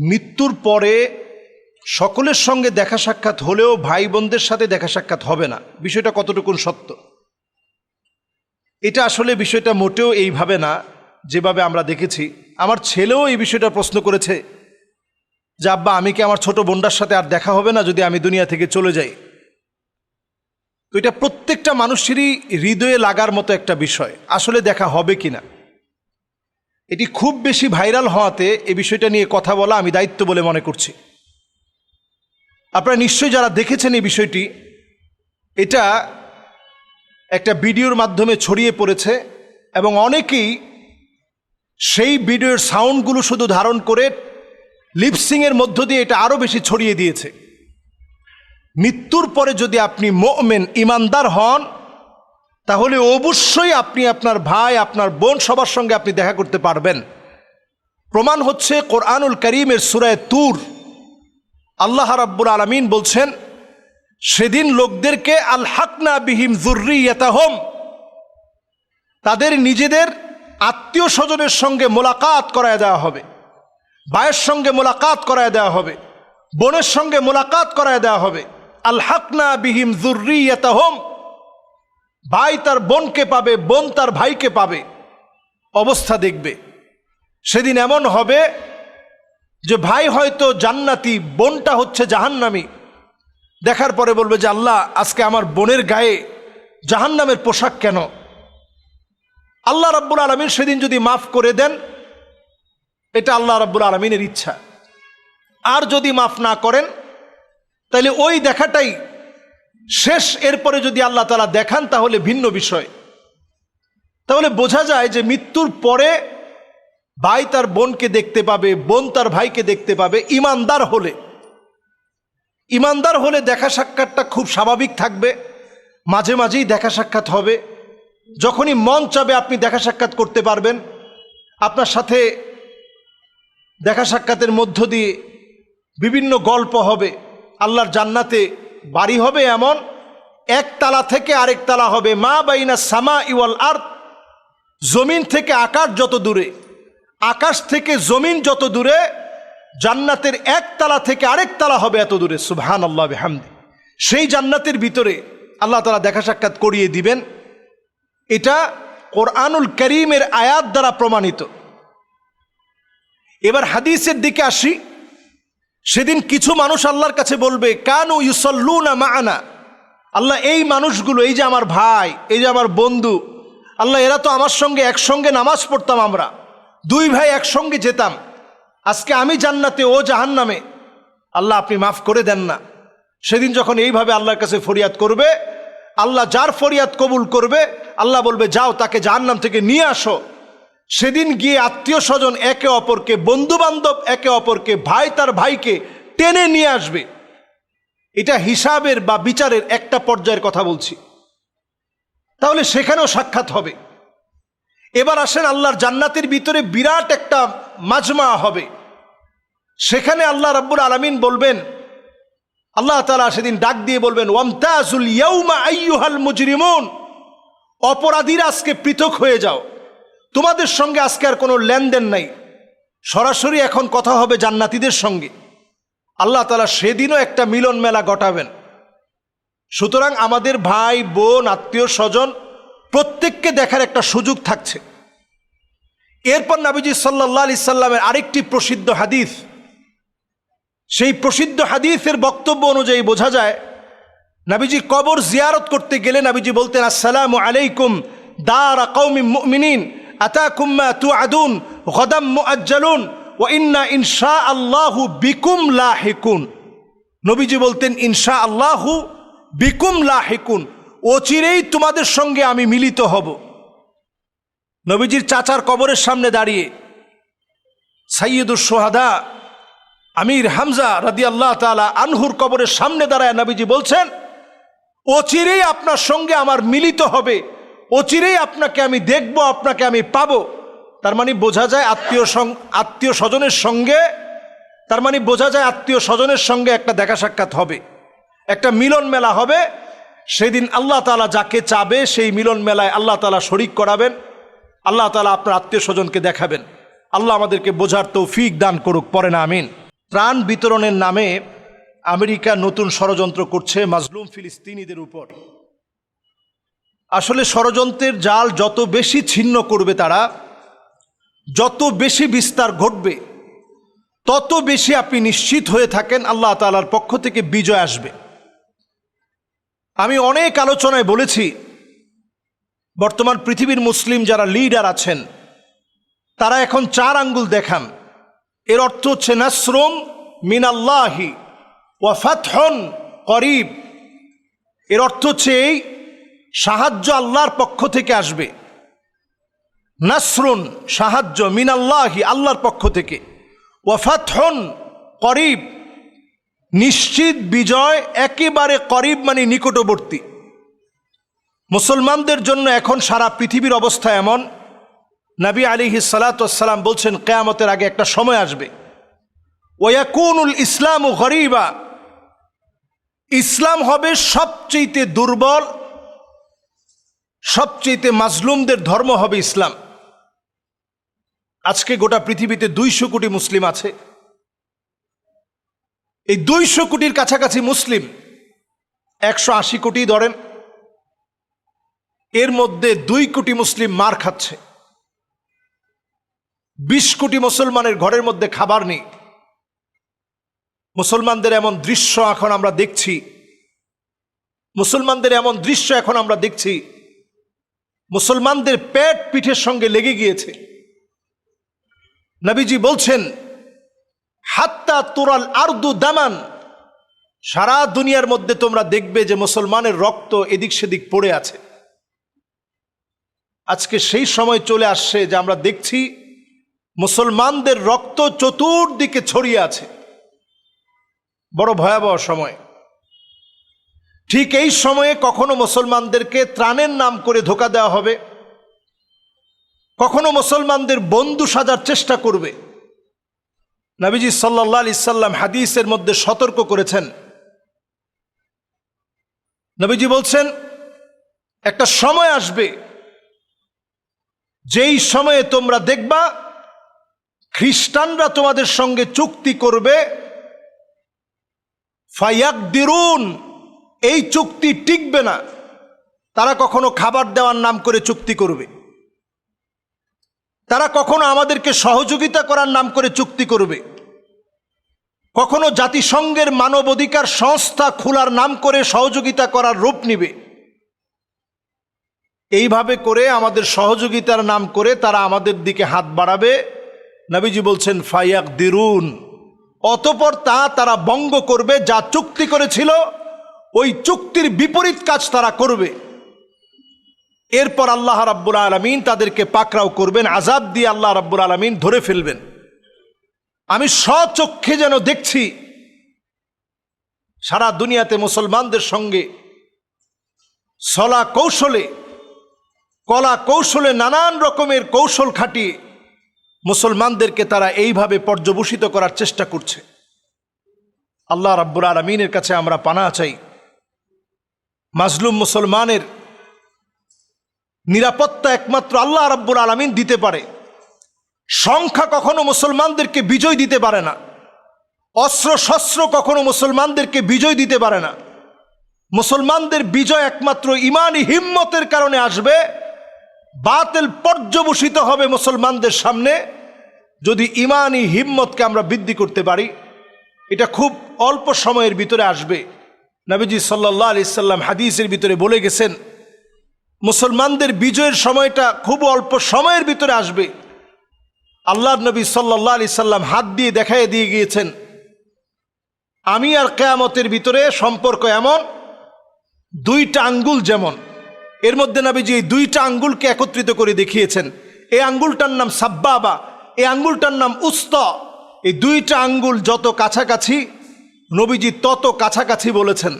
মৃত্যুর পরে সকলের সঙ্গে দেখা সাক্ষাৎ হলেও ভাই বোনদের সাথে দেখা সাক্ষাৎ হবে না। বিষয়টা কতটুকুন সত্য? এটা আসলে বিষয়টা মোটেও এইভাবে না যেভাবে আমরা দেখেছি। আমার ছেলেও এই বিষয়টা প্রশ্ন করেছে যে, আব্বা, আমি কি আমার ছোট বোনটার সাথে আর দেখা হবে না যদি আমি দুনিয়া থেকে চলে যাই? তো এটা প্রত্যেকটা মানুষেরই হৃদয়ে লাগার মতো একটা বিষয়। আসলে দেখা হবে কি না এটি খুব বেশি ভাইরাল হওয়াতে এ বিষয়টা নিয়ে কথা বলা আমি দায়িত্ব বলে মনে করছি। আপনারা নিশ্চয়ই যারা দেখেছেন এই বিষয়টি, এটা একটা ভিডিওর মাধ্যমে ছড়িয়ে পড়েছে এবং অনেকেই সেই ভিডিওর সাউন্ডগুলো শুধু ধারণ করে লিপসিংয়ের মধ্য দিয়ে এটা আরও বেশি ছড়িয়ে দিয়েছে। মৃত্যুর পরে যদি আপনি মোমেন, ইমানদার হন তাহলে অবশ্যই আপনি আপনার ভাই, আপনার বোন সবার সঙ্গে আপনি দেখা করতে পারবেন। প্রমাণ হচ্ছে কোরআনুল করিমের সুরায় তুর। আল্লাহ রাব্বুল আলমিন বলছেন, সেদিন লোকদেরকে আল হাকনা বিহিম জুর্রিয়াতাহম তাদের নিজেদের আত্মীয় স্বজনের সঙ্গে মোলাকাত করায় দেওয়া হবে। ভাইয়ের সঙ্গে মোলাকাত করায় দেওয়া হবে। বোনের সঙ্গে মোলাকাত করায় দেওয়া হবে। আল হাকনা বিহিম জুর্রিয়াতাহম ভাই তার বোনকে পাবে, বোন তার ভাইকে পাবে। অবস্থা দেখবে। সেদিন এমন হবে যে ভাই হয়তো জান্নাতি, বোনটা হচ্ছে জাহান্নামি। দেখার পরে বলবে যে, আল্লাহ, আজকে আমার বোনের গায়ে জাহান্নামের পোশাক কেন? আল্লাহ রাব্বুল আলমিন সেদিন যদি মাফ করে দেন, এটা আল্লাহ রাব্বুল আলমিনের ইচ্ছা। আর যদি মাফ না করেন তাহলে ওই দেখাটাই শেষ এরপরে যদি আল্লাহ তালা দেখান তাহলে ভিন্ন বিষয়। তাহলে বোঝা যায় যে মৃত্যুর পরে ভাই তার বোনকে দেখতে পাবে, বোন তার ভাইকে দেখতে পাবে, ইমানদার হলে। ইমানদার হলে দেখা সাক্ষাৎটা খুব স্বাভাবিক থাকবে, মাঝে মাঝেই দেখা সাক্ষাৎ হবে। যখনই মন চাবে আপনি দেখা সাক্ষাৎ করতে পারবেন, আপনার সাথে দেখা সাক্ষাতের মধ্য দিয়ে বিভিন্ন গল্প হবে, আল্লাহর জান্নাতে বাড়ি হবে এমন, এক তালা থেকে আরেক তালা হবে। মা বাইনা সামা ইওয়াল আর জমিন থেকে আকাশ যত দূরে, আকাশ থেকে জমিন যত দূরে, জান্নাতের এক তালা থেকে আরেক তালা হবে এত দূরে। সুবহান আল্লাহ হামদি সেই জান্নাতের ভিতরে আল্লাহ তালা দেখা সাক্ষাৎ করিয়ে দিবেন। এটা কোরআনুল করিমের আয়াত দ্বারা প্রমাণিত। এবার হাদিসের দিকে আসি। সেদিন কিছু মানুষ আল্লাহর কাছে বলবে, কানু না মানা। আল্লাহ, এই মানুষগুলো, এই যে আমার ভাই, এই যে আমার বন্ধু, আল্লাহ, এরা তো আমার সঙ্গে একসঙ্গে নামাজ পড়তাম আমরা। দুই ভাই একসঙ্গে যেতাম। আজকে আমি জান্নাতে, ও জাহান্নামে। আল্লাহ, আপনি মাফ করে দেন না। সেদিন যখন এইভাবে আল্লাহর কাছে ফরিয়াদ করবে, আল্লাহ যার ফরিয়াদ কবুল করবে, আল্লাহ বলবে, যাও তাকে জাহান্নাম থেকে নিয়ে আসো। সেদিন গিয়ে আত্মীয় স্বজন একে অপরকে বন্ধু বান্ধব একে অপরকে, ভাই তার ভাইকে টেনে নিয়ে আসবে। এটা হিসাবের বা বিচারের একটা পর্যায়ের কথা বলছি। তাহলে সেখানেও সাক্ষাৎ হবে। এবার আসেন আল্লাহর জান্নাতের ভিতরে বিরাট একটা মাজমা হবে। সেখানে আল্লাহ রাব্বুল আলমিন বলবেন, আল্লাহ তালা সেদিন ডাক দিয়ে বলবেন ওয়ামতাজুল ইয়ৌমা আইয়ুহাল মুজরিমুন অপরাধীরা আজকে পৃথক হয়ে যাও। তোমাদের সঙ্গে আজকে আর কোনো লেনদেন নাই। সরাসরি এখন কথা হবে জান্নাতিদের সঙ্গে। আল্লাহ তালা সেদিনও একটা মিলন মেলা ঘটাবেন সুতরাং আমাদের ভাই, বোন, আত্মীয়, স্বজন প্রত্যেককে দেখার একটা সুযোগ থাকছে। এরপর নাবিজি সাল্লাহ আলি সাল্লামের আরেকটি প্রসিদ্ধ হাদিস। সেই প্রসিদ্ধ হাদিসের বক্তব্য অনুযায়ী বোঝা যায়, নাবিজি কবর জিয়ারত করতে গেলে নাবিজি বলতেন, আসসালামু আলাইকুম দার কৌমি আতাকুম মা তুআদুন গদাম মুআজ্জালুন ওয়া ইন্না ইনশা আল্লাহু বিকুম লাহিকুন। নবীজি বলতেন ইনশা আল্লাহু বিকুম লাহিকুন। অচিরেই তোমাদের সঙ্গে আমি মিলিত হব। নবীজির চাচার কবরের সামনে দাঁড়িয়ে সাইয়দুর সোহাদা আমির হামজা রাদি আল্লাহ তালা আনহুর কবরের সামনে দাঁড়ায় নবীজি বলছেন, অচিরেই আপনার সঙ্গে আমার মিলিত হবে। অচিরেই আপনাকে আমি দেখব, আপনাকে আমি পাব। তার মানে বোঝা যায় আত্মীয় আত্মীয় স্বজনের সঙ্গে, তার মানে বোঝা যায় আত্মীয় স্বজনের সঙ্গে একটা দেখা সাক্ষাৎ হবে। একটা মিলন মেলা হবে। সেদিন আল্লাহ তালা যাকে চাবে, সেই মিলন মেলায় আল্লাহ তালা শরিক করাবেন। আল্লাহ তালা আপনার আত্মীয় স্বজনকে দেখাবেন। আল্লাহ আমাদেরকে বোঝার তৌফিক দান করুক পরে না, আমিন। ত্রাণ বিতরণের নামে আমেরিকা নতুন ষড়যন্ত্র করছে মাজলুম ফিলিস্তিনিদের উপর। আসলে ষড়যন্ত্রের জাল যত বেশি ছিন্ন করবে তারা, যত বেশি বিস্তার ঘটবে, তত বেশি আপনি নিশ্চিত হয়ে থাকেন আল্লাহ তালার পক্ষ থেকে বিজয় আসবে। আমি অনেক আলোচনায় বলেছি, বর্তমান পৃথিবীর মুসলিম যারা লিডার আছেন, তারা এখন চার আঙ্গুল দেখান। এর অর্থ হচ্ছে, নাসরুম মিনাল্লাহি ওয়াফাতহন করিব। এর অর্থ হচ্ছে এই সাহায্য আল্লাহর পক্ষ থেকে আসবে। নাসরুন, সাহায্য মিনাল্লাহি, আল্লাহর পক্ষ থেকে। ওয়াফাতহন করিব। নিশ্চিত বিজয় একেবারে করিব মানে নিকটবর্তী। মুসলমানদের জন্য এখন সারা পৃথিবীর অবস্থা এমন। নবী আলিহি সালাতাম বলছেন, কেয়ামতের আগে একটা সময় আসবে। ওয়াকুনুল ইসলাম ও গরিবা। ইসলাম হবে সবচেয়েতে দুর্বল সবচেয়েতে মাজলুমদের ধর্ম হবে ইসলাম। আজকে গোটা পৃথিবীতে দুইশো কোটি মুসলিম আছে। এই দুইশো কোটির কাছাকাছি মুসলিম একশো আশি কোটি ধরেন। এর মধ্যে দুই কোটি মুসলিম মার খাচ্ছে। বিশ কোটি মুসলমানের ঘরের মধ্যে খাবার নেই। মুসলমানদের এমন দৃশ্য এখন আমরা দেখছি। মুসলমানদের এমন দৃশ্য এখন আমরা দেখছি মুসলমানদের পেট পিঠের সঙ্গে লেগে গিয়েছে। নবীজি বলছেন, হাত্তা তোরাল আর্দু দামান। সারা দুনিয়ার মধ্যে তোমরা দেখবে যে মুসলমানের রক্ত এদিক সেদিক পড়ে আছে। আজকে সেই সময় চলে আসছে যে আমরা দেখছি মুসলমানদের রক্ত চতুর্দিকে ছড়িয়ে আছে। বড় ভয়াবহ সময়। ঠিক এই সময়ে কখনো মুসলমানদেরকে ত্রাণের নাম করে ধোকা দেওয়া হবে। কখনো মুসলমানদের বন্ধু সাজার চেষ্টা করবে। নবীজি সাল্লাহ আলি সাল্লাম হাদিসের মধ্যে সতর্ক করেছেন। নবীজি বলছেন, একটা সময় আসবে, যেই সময়ে তোমরা দেখবা খ্রিস্টানরা তোমাদের সঙ্গে চুক্তি করবে ফায়াক দিরুন এই চুক্তি টিকবে না। তারা কখনো খাবার দেওয়ার নাম করে চুক্তি করবে। তারা কখনো আমাদেরকে সহযোগিতা করার নাম করে চুক্তি করবে। কখনো জাতিসংঘের মানবাধিকার সংস্থা খোলার নাম করে সহযোগিতা করার রূপ নিবে। এইভাবে করে আমাদের সহযোগিতার নাম করে তারা আমাদের দিকে হাত বাড়াবে। নবীজি বলছেন ফাইয়াক দিরুন অতপর তা তারা বঙ্গ করবে, যা চুক্তি করেছিল ওই চুক্তির বিপরীত কাজ তারা করবে। এরপর আল্লাহ রাব্বুল আলমিন তাদেরকে পাকরাও করবেন আজাব দিয়ে আল্লাহ রাব্বুল আলমিন ধরে ফেলবেন। আমি স্বচক্ষে যেন দেখছি, সারা দুনিয়াতে মুসলমানদের সঙ্গে সলা কৌশলে কলা কৌশলে নানান রকমের কৌশল খাটিয়ে মুসলমানদেরকে তারা এইভাবে পর্যবসিত করার চেষ্টা করছে। আল্লাহ রাব্বুল আলমিনের কাছে আমরা পানা চাই। মাজলুম মুসলমানের নিরাপত্তা একমাত্র আল্লাহ রাব্বুল আলমিন দিতে পারে। সংখ্যা কখনো মুসলমানদেরকে বিজয় দিতে পারে না। অস্ত্র শস্ত্র কখনো মুসলমানদেরকে বিজয় দিতে পারে না। মুসলমানদের বিজয় একমাত্র ইমানই হিম্মতের কারণে আসবে। বাতিল পর্যবসিত হবে মুসলমানদের সামনে। যদি ইমানই হিম্মতকে আমরা বৃদ্ধি করতে পারি, এটা খুব অল্প সময়ের ভিতরে আসবে। নবীজি সাল্লাহ আলি সাল্লাম হাদিসের ভিতরে বলে গেছেন, মুসলমানদের বিজয়ের সময়টা খুব অল্প সময়ের ভিতরে আসবে। আল্লাহ নবী সাল্লাহ আলি সাল্লাম হাত দিয়ে দেখাই দিয়ে গিয়েছেন, আমি আর কেয়ামতের ভিতরে সম্পর্ক এমন, দুইটা আঙ্গুল যেমন। এর মধ্যে নাবিজি এই দুইটা আঙ্গুলকে একত্রিত করে দেখিয়েছেন। এই আঙ্গুলটার নাম সাব্বাবা, এই আঙ্গুলটার নাম উস্ত। এই দুইটা আঙ্গুল যত কাছাকাছি নবীজি তত কাছাকাছি বলেছেন।